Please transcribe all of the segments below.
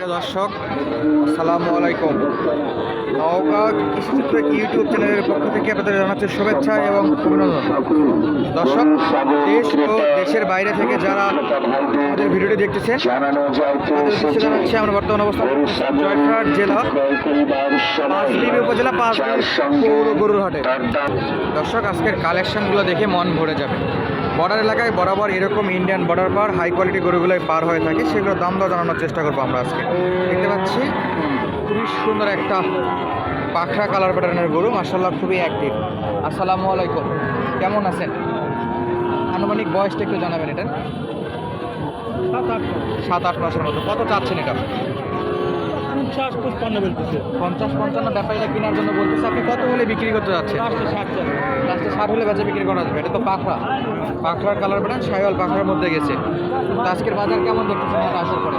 সুপ্রিয় দর্শক, আসসালামু আলাইকুম। নওগাঁ কৃষিচিত্র ইউটিউব চ্যানেলের পক্ষ থেকে আপনাদের জানাচ্ছি শুভেচ্ছা এবং অভিনন্দন। দর্শক, দেশ ও দেশের বাইরে থেকে যারা আমাদের ভিডিওটি দেখতেছেন, তাদের উদ্দেশ্যে জানাচ্ছি, আমরা বর্তমান করতেছি জয়পুরহাট জেলা পাঁচবিবি উপজেলা পাঁচবিবি পৌর গরুর হাটে দর্শক, আজকের কালেকশনগুলো দেখে মন ভরে যাবে। বর্ডার এলাকায় বরাবর এরকম ইন্ডিয়ান বর্ডার পার হাই কোয়ালিটি গরুগুলোই পার হয়ে থাকে সেগুলো দাম দর জানানোর চেষ্টা করব আমরা আজকে। দেখতে পাচ্ছি, খুবই সুন্দর একটা পাখরা কালার প্যাটার্নের গরু মার্শাল্লাহ খুবই অ্যাক্টিভ আসসালামু আলাইকুম, কেমন আছেন? আনুমানিক বয়সটা একটু জানাবেন এটা সাত আট মাসের মতো, কত চাচ্ছেন এটা? পঞ্চাশ পঞ্চান্ন বলতেছে। পঞ্চাশ পঞ্চান্ন ব্যাপারীরা কেনার জন্য বলতেছে আপনি কত হলে বিক্রি করতে যাচ্ছেন? লাস্টে ষাট লাস্টে ষাট হলে বেচা বিক্রি করা যাবে এটা তো পাখরা পাখরার কালার প্যাটার্ন সাইওয়াল পাখরার মধ্যে গেছে। তো আজকের বাজার কেমন দেখতেছেন এটা আসার পরে?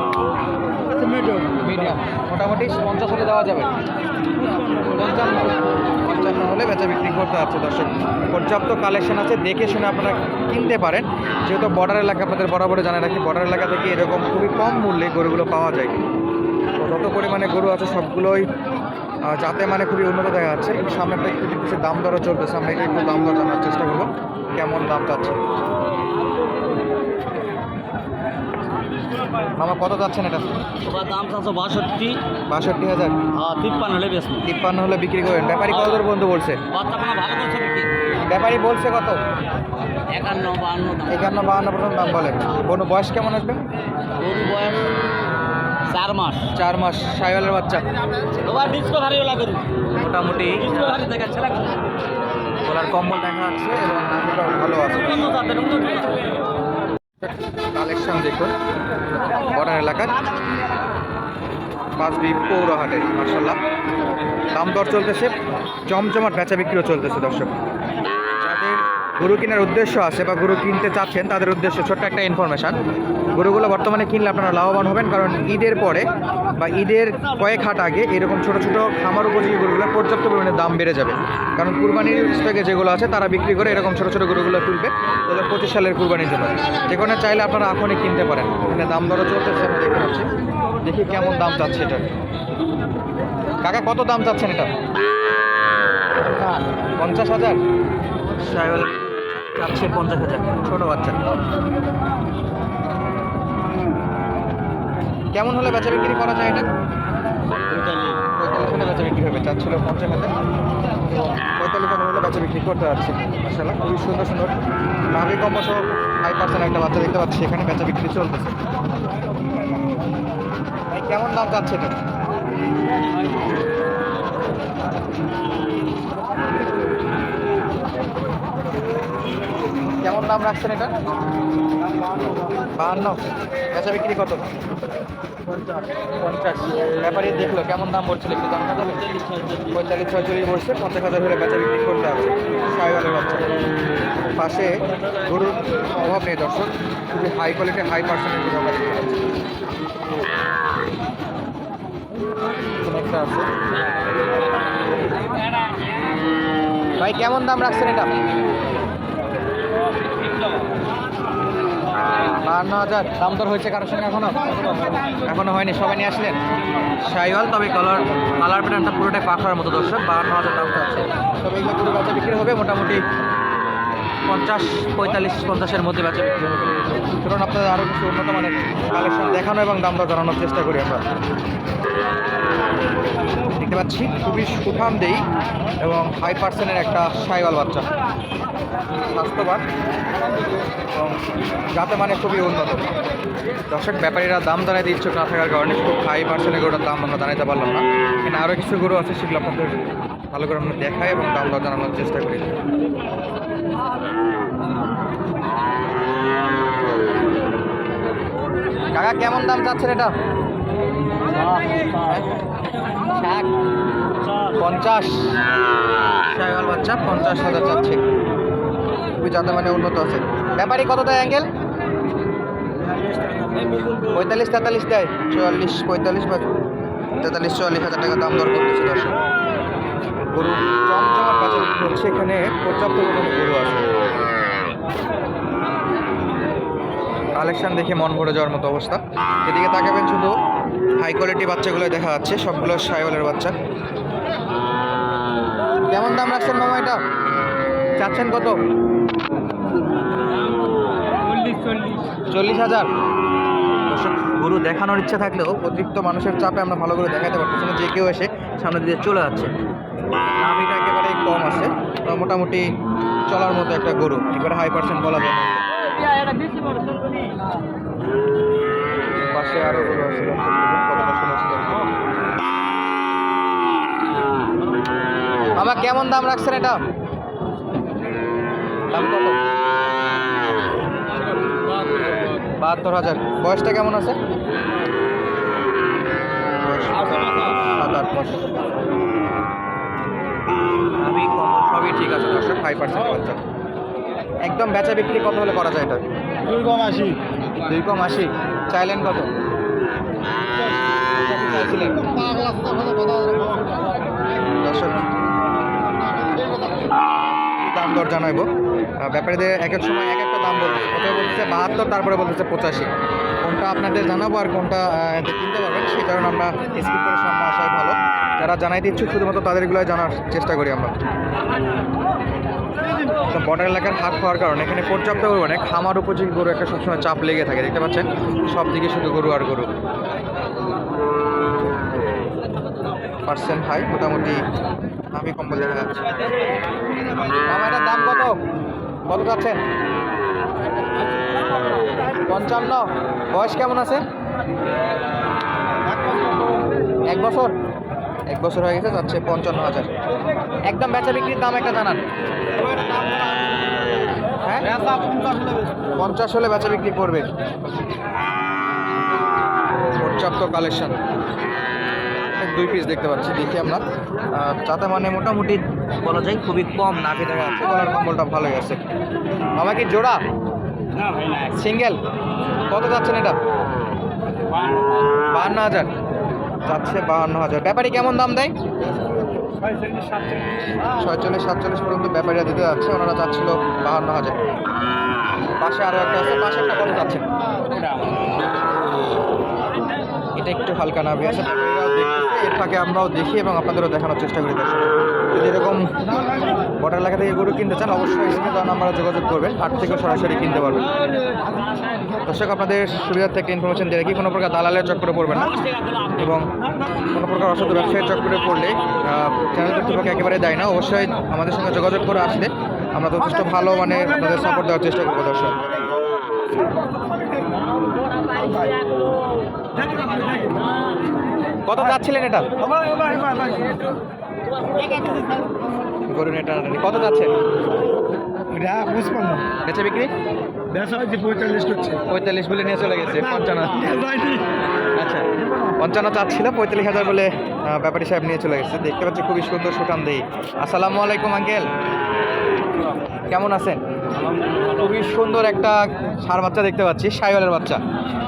মিডিয়াম মিডিয়াম মোটামুটি পঞ্চাশ হলে দেওয়া যাবে? পঞ্চান্ন। পঞ্চান্ন হলে বেচা বিক্রি করতে যাচ্ছে দর্শক। পর্যাপ্ত কালেকশন আছে দেখে শুনে আপনারা কিনতে পারেন। যেহেতু বর্ডার এলাকা আপনাদের বরাবরে জানা রাখি বর্ডার এলাকা থেকে এরকম খুবই কম মূল্যে গরুগুলো পাওয়া যায়। যত পরিমাণে গরু আছে সবগুলোই যাতে মানে খুবই উন্নত দেখা যাচ্ছে। কিন্তু সামনেটা একটু দেখতেছি দাম দরও চলতেছে আমরা এটা একটু দাম দর জানার চেষ্টা করব কেমন দাম চাচ্ছে মামা কত যাচ্ছেন এটা? দাম চারশো বাষট্টি। বাষট্টি হাজার। আর তিপ্পান্ন হলে বেশ তিপ্পান্ন হলে বিক্রি করবেন ব্যাপারী কত দূর বন্ধু বলছে? ভালো করছে ব্যাপারী বলছে কত? একান্ন দাম। একান্ন বাহান্ন পর্যন্ত দাম বলে। কোনো বয়স কেমন আসবে? গরু বয়স চার মাস। চার মাস সাইওয়ালের বাচ্চা। মোটামুটি। গলার কম্বল দেখা যাচ্ছে এবং ভালো আছে। কালেকশন দেখুন বর্ডার এলাকার। পাঁচবি পৌরহাটে মার্শাল্লাহ দাম দর চলতেছে জমজমাট বেচা বিক্রিও চলতেছে দর্শক। যাদের গরু কেনার উদ্দেশ্য আছে বা গরু কিনতে চাচ্ছেন তাদের উদ্দেশ্যে ছোট্ট একটা ইনফরমেশান গরুগুলো বর্তমানে কিনলে আপনারা লাভবান হবেন কারণ ঈদের পরে বা ঈদের কয়েক হাট আগে এরকম ছোট ছোট খামার উপযোগী গরুগুলো পর্যাপ্ত পরিমাণে দাম বেড়ে যাবে। কারণ কুরবানির স্টকে যেগুলো আছে তারা বিক্রি করে এরকম ছোট ছোট গরুগুলো তুলবে। দু হাজার পঁচিশ সালের কুরবানির জন্য। যেখানে চাইলে আপনারা এখনই কিনতে পারেন। এখানে দাম দরও চলতেছে আমরা দেখতে পাচ্ছি। দেখি কেমন দাম চাচ্ছে এটা। কাকা কত দাম চাচ্ছেন এটা? পঞ্চাশ হাজার? চাচ্ছে পঞ্চাশ হাজার। ছোটো বাচ্চা। কেমন হলে বেচা বিক্রি করা যায় এটা? পঁয়তাল্লিশ হলে বেচা বিক্রি হবে, চাচ্ছিল পঞ্চাশ হাজার। পঁয়তাল্লিশ হলে বেচা বিক্রি করতে যাচ্ছে মাসাল্লাহ খুবই সুন্দর সুন্দর। নাভি কম্প সহ ফাইভ পার্সেন্ট একটা বাচ্চা দেখতে পাচ্ছি, এখানে বেচা বিক্রি চলতেছে। কেমন দাম যাচ্ছে এটা কেমন দাম রাখছেন এটা? বাহান্ন। বেচা বিক্রি কত? পঞ্চাশ। ব্যাপারী দেখল, কেমন দাম বলছিল একটু জানা যাবে পঁয়তাল্লিশ, ছয়চল্লিশ বলছে, পঞ্চাশ হাজার হলে বেচা বিক্রি করতে আছে সাইওয়ালের বাচ্চা পাশে গরুর অভাব নেই, দর্শক। খুবই হাই কোয়ালিটি হাই পার্সেন্টেজ একটা আছে। ভাই, কেমন দাম রাখছেন এটা? বাহান্ন হাজার। দাম দর হয়েছে কারোর সঙ্গে এখনও? এখনও হয়নি সবাই নিয়ে আসলেন। সাইওয়াল তবে কালার কালার প্যাটার্নটা পুরোটাই পাখার মতো দর্শক বাহান্ন হাজার দাম আছে তবে এগুলো পুরো বেচা বিক্রি হবে মোটামুটি পঞ্চাশ পঁয়তাল্লিশ পঞ্চাশের মধ্যে বেচা বিক্রি হবে। ধরুন আপনাদের আরও কিছু উন্নত মানের কালেকশন দেখানো এবং দাম দর জানানোর চেষ্টা করি আমরা। দেখতে পাচ্ছি খুবই সুঠাম দেই এবং হাই পার্সেন্টের একটা সাইওয়াল বাচ্চা। স্বাস্থ্যবান এবং যাতে মানে খুবই উন্নত। দর্শক, ব্যাপারীরা দাম জানাইতে ইচ্ছুক না থাকার কারণে খুব হাই পার্সেন্টের গরুটার দাম আমরা জানাইতে পারলাম না। এখানে আরও কিছু গরু আছে সেগুলো আপনাদের ভালো করে আমরা দেখাই এবং দাম দর জানানোর চেষ্টা করি। কাকা, কেমন দাম চাচ্ছেন এটা? পঞ্চাশ। বাচ্চা পঞ্চাশ হাজার চাচ্ছে। খুবই যাতে মানে উন্নত আছে। ব্যাপারী কত দেয় অ্যাঙ্গেল পঁয়তাল্লিশ, তেতাল্লিশ দেয়। চুয়াল্লিশ, পঁয়তাল্লিশ বা তেতাল্লিশ, চুয়াল্লিশ হাজার টাকা দাম দর করতেছে দর্শক। গরু বাজার হচ্ছে এখানে। পর্যাপ্ত গরু আছে। কালেকশন দেখে মন ভরে যাওয়ার মতো অবস্থা। এদিকে তাকাবেন শুধু। হাই কোয়ালিটি বাচ্চাগুলো দেখা যাচ্ছে। সবগুলো সাইওয়ালের বাচ্চা। কেমন দাম রাখছেন মামা এটা? চাচ্ছেন কত? চল্লিশ হাজার। গরু দেখানোর ইচ্ছা থাকলেও অতিরিক্ত মানুষের চাপে আমরা ভালো করে দেখাতে পারতেছি না। যে কেউ এসে সামনে দিয়ে চলে যাচ্ছে। নাভিটা একেবারে কম আছে মোটামুটি চলার মতো একটা গরু। একেবারে হাই পার্সেন্ট বলা যায়। পাশে আরও গরু আছে। বাবা কেমন দাম রাখছেন এটা? দাম কত? বাহাত্তর হাজার। বয়সটা কেমন আছে? সাত আট মাস। আমি সবই ঠিক আছে দর্শক ফাইভ পার্সেন্ট বাচ্চা। একদম বেচা বিক্রি কত হলে করা যায় এটা? দুই কম আশি। দুই কম আশি। চাইলেন কত? দর্শক দাম দর জানাইবো। ব্যাপারীদের এক এক সময় এক একটা দাম বলতেছে। প্রথমে বলতেছে বাহাত্তর, তারপরে বলতেছে পঁচাশি। কোনটা আপনাদের জানাব আর কোনটা কিনতে পারবেন সেই কারণে আমরা স্কিপ করে সামনে আসাই ভালো। যারা জানাইতে ইচ্ছুক শুধুমাত্র তাদেরগুলোই জানার চেষ্টা করি আমরা। তো বর্ডার এলাকার হাট হওয়ার কারণে এখানে পর্যাপ্ত পরিমাণে খামার উপযোগী গরু একটা সবসময় চাপ লেগে থাকে, দেখতে পাচ্ছেন? সব দিকে শুধু গরু আর গরু। পার্সেন্ট হাই, মোটামুটি আমি কম্বল দেখা যাচ্ছে দাম কত? কত যাচ্ছেন? পঞ্চান্ন। বয়স কেমন আছে? এক বছর? এক বছর হয়ে গেছে, যাচ্ছে পঞ্চান্ন হাজার। একদম বেচা বিক্রির দাম একটা জানান। হ্যাঁ? পঞ্চাশ হলে বেচা বিক্রি করবে পর্যাপ্ত কালেকশন দুই পিস দেখতে পাচ্ছি, দেখি আমরা। যাতে মানে মোটামুটি বলা যায় খুবই কম নাভি দেখা যাচ্ছে গলার কম্বলটা ভালোই আছে বাবা কি জোড়া? সিঙ্গেল? কত যাচ্ছেন এটা? বাহান্ন হাজার। যাচ্ছে বাহান্ন হাজার। ব্যাপারী কেমন দাম দেয়? ছয়চল্লিশ সাতচল্লিশ। পর্যন্ত ব্যাপারীরা দিতে যাচ্ছে। ওনারা চাচ্ছিল বাহান্ন হাজার। পাশে আরও একটা আছে। পাশে একটা কত যাচ্ছে? এটা একটু হালকা নাভি আছে ফাঁকে আমরাও দেখি এবং আপনাদেরও দেখানোর চেষ্টা করি যদি এরকম বর্ডার এলাকা থেকে গরু কিনতে চান, অবশ্যই স্ক্রিনে দেওয়া নাম্বারে যোগাযোগ করবেন, হাট থেকে সরাসরি কিনতে পারবেন। দর্শক, আপনাদের সুবিধার থেকে ইনফরমেশন দিয়ে রাখি, কোনো প্রকার দালালের চক্করে পড়বেন না এবং কোনো প্রকার অসাধু ব্যবসায়ীর চক্করে পড়লে চ্যানেল কর্তৃপক্ষ একেবারে দেয় না। অবশ্যই আমাদের সঙ্গে যোগাযোগ করে আসলে আমরা যথেষ্ট ভালো মানে আপনাদের সাপোর্ট দেওয়ার চেষ্টা করব দর্শক। কত যাচ্ছিলেন এটা? গরু নেটা কত যাচ্ছে বেচে বিক্রি? বেচা পঁয়তাল্লিশ করছে। পঁয়তাল্লিশ বলে নিয়ে চলে গেছে পঞ্চান্ন। আচ্ছা পঞ্চান্ন চাচ্ছিল পঁয়তাল্লিশ হাজার বলে ব্যাপারী সাহেব নিয়ে চলে গেছে। দেখতে পাচ্ছি খুবই সুন্দর সুঠাম দেই। আসসালামু আলাইকুম আঙ্কেল। কেমন আছেন? খুবই সুন্দর একটা সার বাচ্চা দেখতে পাচ্ছি সাইওয়ালের বাচ্চা।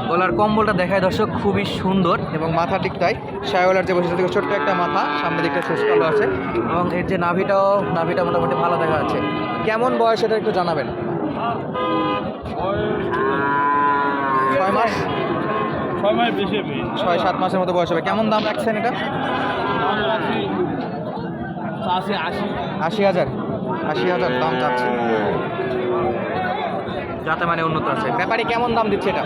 গলার কম্বলটা দেখায় দর্শক খুবই সুন্দর এবং মাথা দিকটাই সাইওয়ালের যে বসে থেকে ছোট্ট একটা মাথা সামনে দিকটা শেষ কালো আছে এবং এর যে নাভিটাও নাভিটা মোটামুটি ভালো দেখা যাচ্ছে। কেমন বয়স এটা একটু জানাবেন? ছয় মাস? ছয় মাস বেশি ছয় সাত মাসের মতো বয়স হবে। কেমন দাম রাখছেন এটা? আশি। হাজার আশি হাজার দাম যাচ্ছে যাতে মানে উন্নত আছে। ব্যাপারী কেমন দাম দিচ্ছে এটা?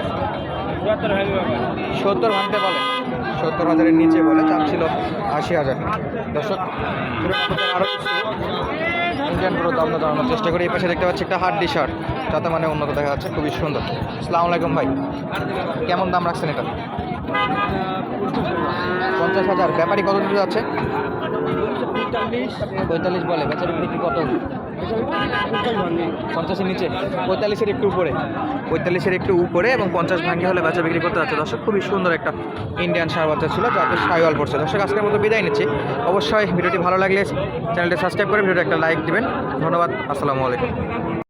সত্তর ভাঙতে বলে। সত্তর হাজারের নিচে বলে দাম ছিল আশি হাজার। দর্শক আরও কিছু ইন্ডিয়ান পুরো দাম জানানোর চেষ্টা করি। এই পাশে দেখতে পাচ্ছি একটা হার্ড শার্ট যাতে মানে উন্নত দেখা যাচ্ছে। খুবই সুন্দর। আসসালামু আলাইকুম ভাই কেমন দাম রাখছেন এটা? পঞ্চাশ হাজার। ব্যাপারী কত দিতে যাচ্ছে? পঁয়তাল্লিশ বলে বেচা বিক্রি কত? পঞ্চাশের নিচে, পঁয়তাল্লিশের একটু উপরে। পঁয়তাল্লিশের একটু উপরে এবং পঞ্চাশ ভাঙ্গি হলে বেচা বিক্রি করতে যাচ্ছে। দর্শক, খুবই সুন্দর একটা ইন্ডিয়ান সার বাচ্চা ছিল, যাতে সাইওয়াল পড়ছে। দর্শক, আজকের মতো বিদায় নিচ্ছি। অবশ্যই ভিডিওটি ভালো লাগলে চ্যানেলটি সাবস্ক্রাইব করে ভিডিওটা একটা লাইক দিবেন। ধন্যবাদ, আসসালামু আলাইকুম।